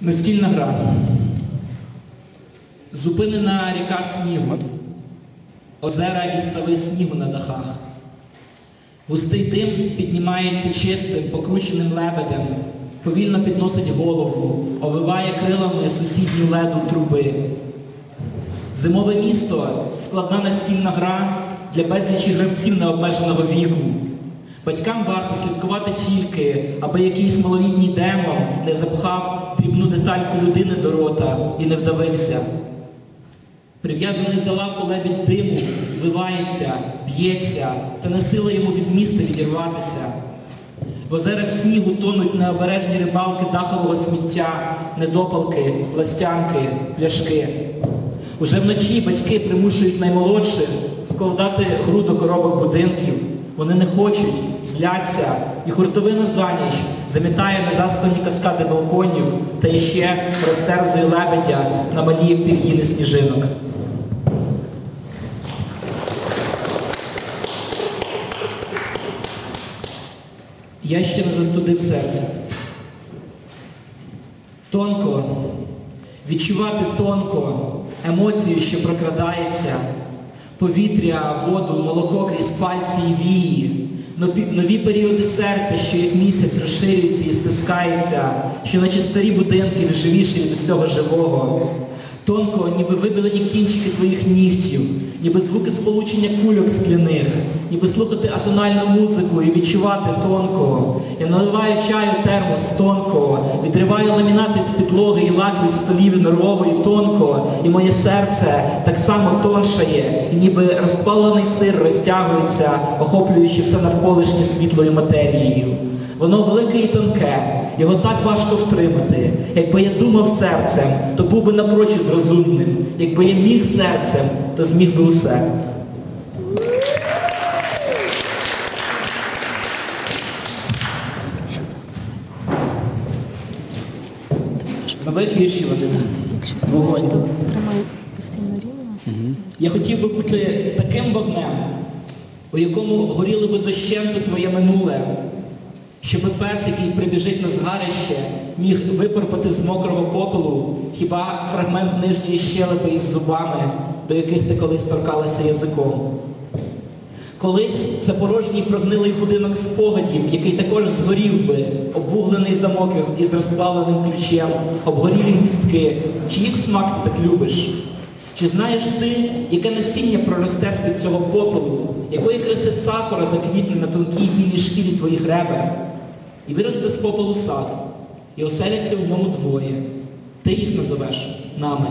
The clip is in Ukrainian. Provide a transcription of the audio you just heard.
Настільна гра. Зупинена ріка снігу. Озера і стави снігу на дахах. Густий дим піднімається чистим, покрученим лебедем, повільно підносить голову, овиває крилами сусідню леду труби. Зимове місто складна настільна гра для безлічі гравців необмеженого віку. Батькам варто слідкувати тільки, аби якийсь малолітній демон не запхав детальку людини до рота і не вдавився. Прив'язаний за лапу лебідь диму, звивається, б'ється, та не сила йому від міста відірватися. В озерах снігу тонуть необережні рибалки дахового сміття, недопалки, пластянки, пляшки. Уже вночі батьки примушують наймолодших складати гру до коробок будинків. Вони не хочуть, зляться, і хуртовина за ніч замітає незаспані каскади балконів та іще розтерзує лебедя на малі пір'їни сніжинок. Я ще не застудив серце. Тонко, відчувати тонко емоцію, що прокрадається, повітря, воду, молоко крізь пальці і вії, нові, періоди серця, що як місяць розширюється і стискається, що наче старі будинки живіші від усього живого. Тонко, ніби вибілені кінчики твоїх нігтів, ніби звуки сполучення кульок скляних, ніби слухати атональну музику і відчувати тонко. Я наливаю чаю термос тонко, відриваю ламінати від підлоги і лак від столів і норової тонко, і моє серце так само тоншає, і ніби розпалений сир розтягується, охоплюючи все навколишнє світлою матерією. Воно велике і тонке, його так важко втримати. Якби я думав серцем, то був би напрочуд розумним. Якби я міг серцем, то зміг би усе. Віршів один. Якщо Вогонь. тримай постійно рівно. Я хотів би бути таким вогнем, у якому горіло би дощенту твоє минуле, щоб пес, який прибіжить на згарище, міг випорпати з мокрого попелу хіба фрагмент нижньої щелепи із зубами, до яких ти колись торкалася язиком. Колись це порожній прогнилий будинок спогадів, який також згорів би, обвуглений замок із- розплавленим ключем, обгорілі гвістки. Чи їх смак ти так любиш? Чи знаєш ти, яке насіння проросте з-під цього попелу, якої краси сакура заквітне на тонкій білій шкірі твоїх ребер? І виросте з попелу сад, і оселяться в ньому двоє. Ти їх назовеш нами.